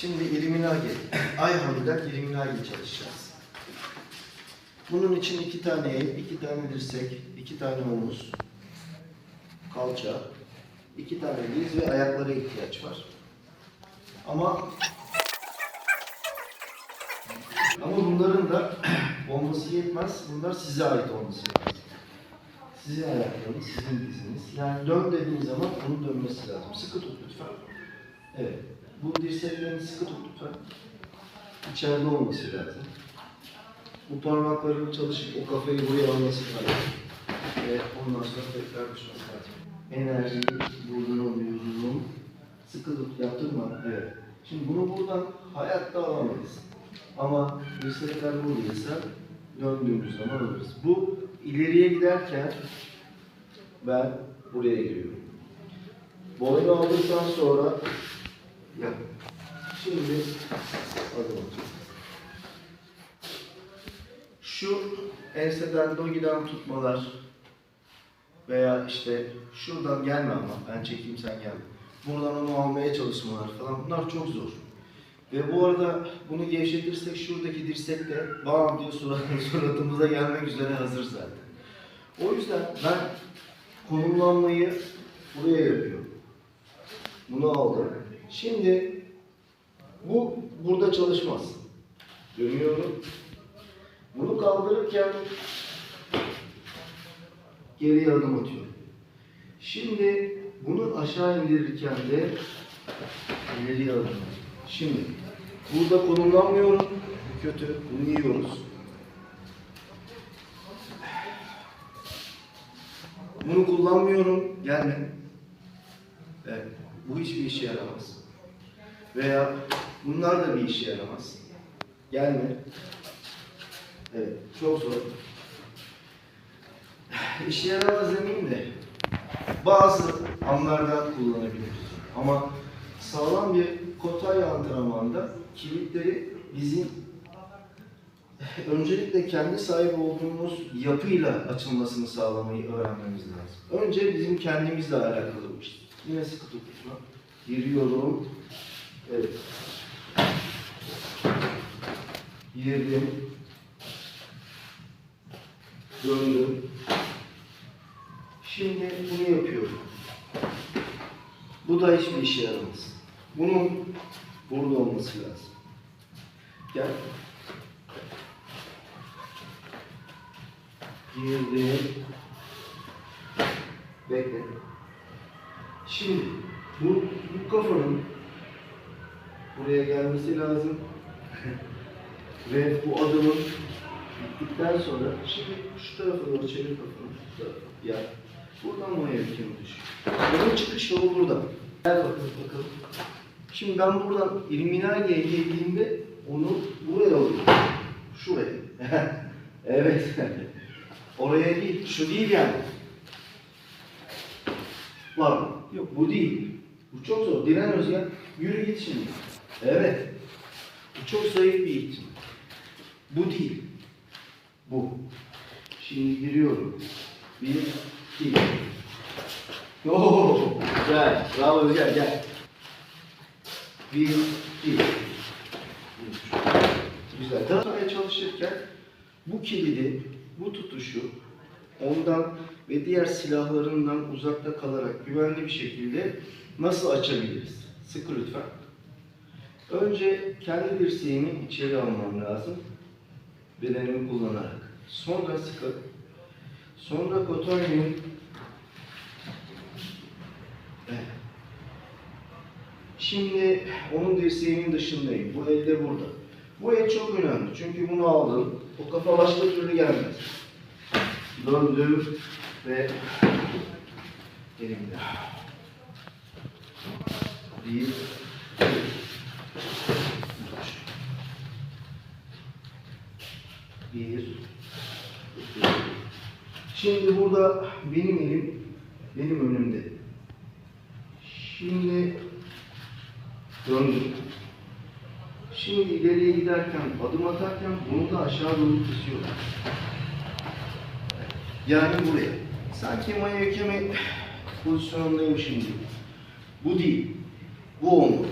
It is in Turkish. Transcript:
Şimdi Illuminati, ay hamilak Illuminati çalışacağız. Bunun için iki tane el, iki tane dirsek, iki tane omuz, kalça, iki tane diz ve ayaklara ihtiyaç var. Ama ama bunların da olması yetmez. Bunlar size ait olması lazım. Sizin ayaklarınız, sizin diziniz. Yani dön dediğin zaman onun dönmesi lazım. Sıkı tut lütfen. Evet. Bu dirseklerini sıkı tut lütfen. İçeride olması lazım. Bu parmakların çalışıp o kafayı buraya alması lazım. Ve ondan sonra tekrar düşmesi lazım. Enerjiyi alıyor uzunluğu. Sıkı tut, yaptırma. Evet. Şimdi bunu buradan hayatta alamayız. Ama dirsekler buradaysa döndüğümüz zaman alırız. Bu ileriye giderken ben buraya giriyorum. Boynu aldıktan sonra yap. Şimdi atıyorum. Şu enseden dogiden tutmalar veya işte şuradan gelme ama ben çekeyim sen gelme. Buradan onu almaya çalışmalar falan bunlar çok zor. Ve bu arada bunu gevşetirsek şuradaki dirsek de bam diye surat, suratımıza gelmek üzere hazır zaten. O yüzden ben konumlanmayı buraya yapıyorum. Bunu aldım. Şimdi bu burada çalışmaz. Dönüyorum. Bunu kaldırırken geriye adım atıyorum. Şimdi bunu aşağı indirirken de ileriye adım atıyorum. Şimdi burada konumlanmıyorum. Bu kötü. Bunu yiyoruz. Bunu kullanmıyorum. Gelme. Evet. Bu hiçbir işe yaramaz. Veya bunlar da bir işe yaramaz. Gelme. Evet. Çok zor. İşe yaramaz demeyeyim de bazı anlarda kullanabiliriz. Ama sağlam bir kotay antrenmanda kilitleri bizim öncelikle kendi sahip olduğumuz yapıyla açılmasını sağlamayı öğrenmemiz lazım. Önce bizim kendimizle alakalı bu iş. Yine sıkı tutma. Giriyorum. Evet. Girdim. Döndüm. Şimdi bunu yapıyorum. Bu da hiçbir işe yaramaz. Bunun burada olması lazım. Gel. Girdim. Bekle. Şimdi bu, bu kafanın buraya gelmesi lazım. Ve bu adımın bittikten sonra şimdi şu tarafa doğru çevir kafanı. Şu tarafa. Ya. Buradan buraya ülkemi düşüyor. Bunun çıkış yolu burada. Gel bakalım bakalım. Şimdi ben buradan Illuminati'ye geldiğimde onu buraya alıyorum. Şuraya. evet. Oraya değil. Şu değil yani. Var mı? Yok bu değil. Bu çok zor. Diren Özgen yürü git şimdi. Evet. Bu çok zayıf bir ihtimal. Bu değil. Bu. Şimdi giriyorum. Bir, iki. Oo, gel. Bravo Özgen gel. Bir, iki. Güzel. Tatmaya çalışırken bu kilidi, bu tutuşu ondan ve diğer silahlarından uzakta kalarak güvenli bir şekilde nasıl açabiliriz? Sıkı lütfen. Önce kendi dirseğimi içeri almam lazım. Bedenimi kullanarak. Sonra sıkı. Sonra kotonyum. Evet. Şimdi onun dirseğinin dışındayım. Bu elde burada. Bu el çok önemli. Çünkü bunu aldım. O kafa başka türlü gelmez. Döndüm ve elimde. Bir, bir. Şimdi burada benim elim benim önümde. Şimdi döndüm. Şimdi ileriye giderken, adım atarken bunu da aşağı doğru kısıyorum. Yani buraya. Sanki maya ekemi pozisyonundaymışım gibi. Bu değil. Bu olmalı.